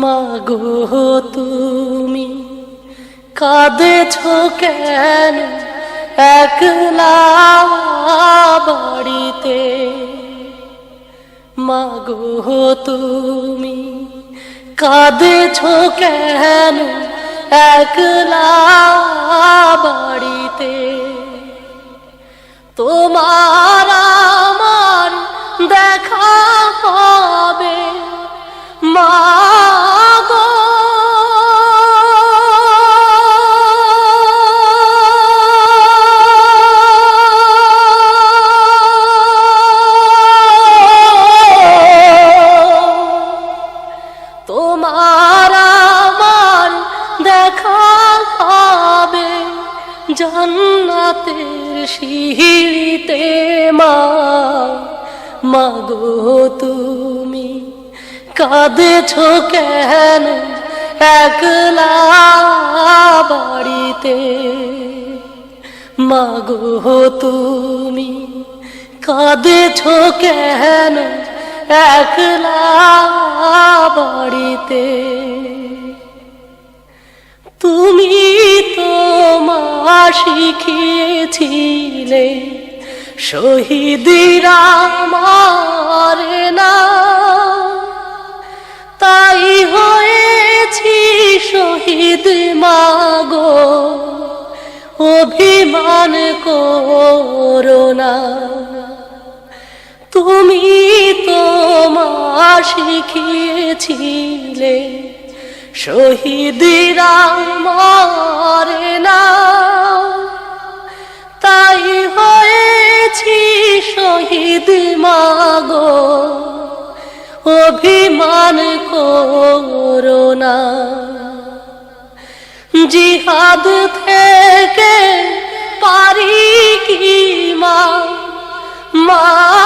মাগো তুমি কাঁদেছ কেন একলা বাড়িতে? মাগো তুমি কাঁদেছ কেন একলা বাড়িতে? তোমার জান্নাতের সিঁড়িতে মা মাগো তুমি কাঁদেছ কেন একলা বাড়িতে? মাগো তুমি কাঁদেছ কেন একলা বাড়িতে? তুমি তো মা শিখিয়েছিলে, শহীদিরা মারে না। তাই হয়েছি শহীদ মাগো অভিমান করোনা তুমি তো মা শিখিয়েছিলে শহীদিরা মারে না। তাই হয়েছি শহীদ মাগো। অভিমান করোনা জিহাদ থেকে পারি কি মা? মাগো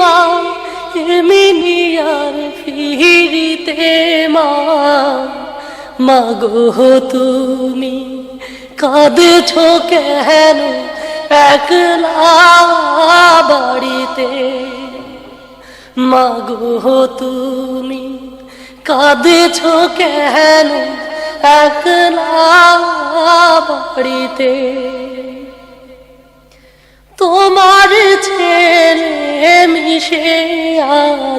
মা এমিনিয়ার ফিরিতে মা মাগো তুমি কাঁদেছ কেন একলা বাড়িতে মাগো তুমি কাঁদেছ কেন একলা বাড়িতে তোমার ছেলে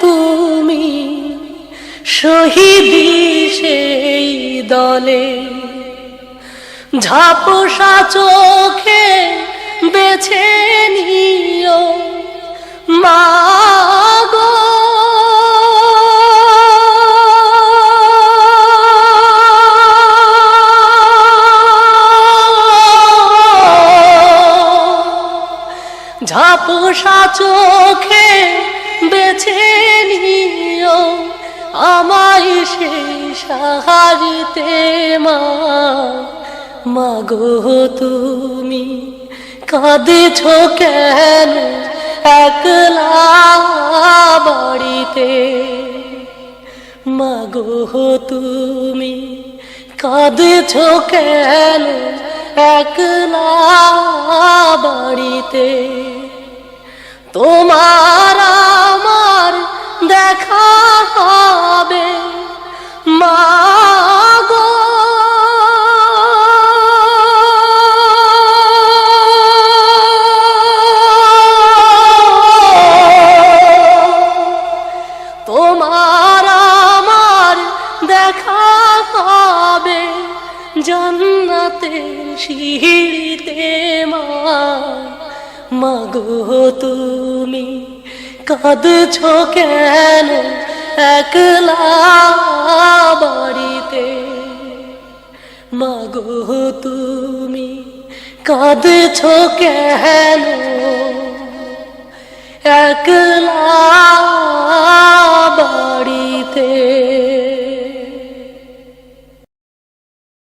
তুমি শহীদি সেই দলে। ঝাপসা চোখে বেছে নিও মাগো সেই সাহারিতে মা মাগো তুমি কাঁদেছ কেন? একলা বাড়িতে। মাগো তুমি কাঁদেছ কেন? একলা বাড়িতে। তোমার আমার জান্নাতের সিঁড়িতে মা মাগো, তুমি কাঁদছ কেন একলা বাড়িতে? মাগো, তুমি কাঁদছ কেন একলা বাড়িতে?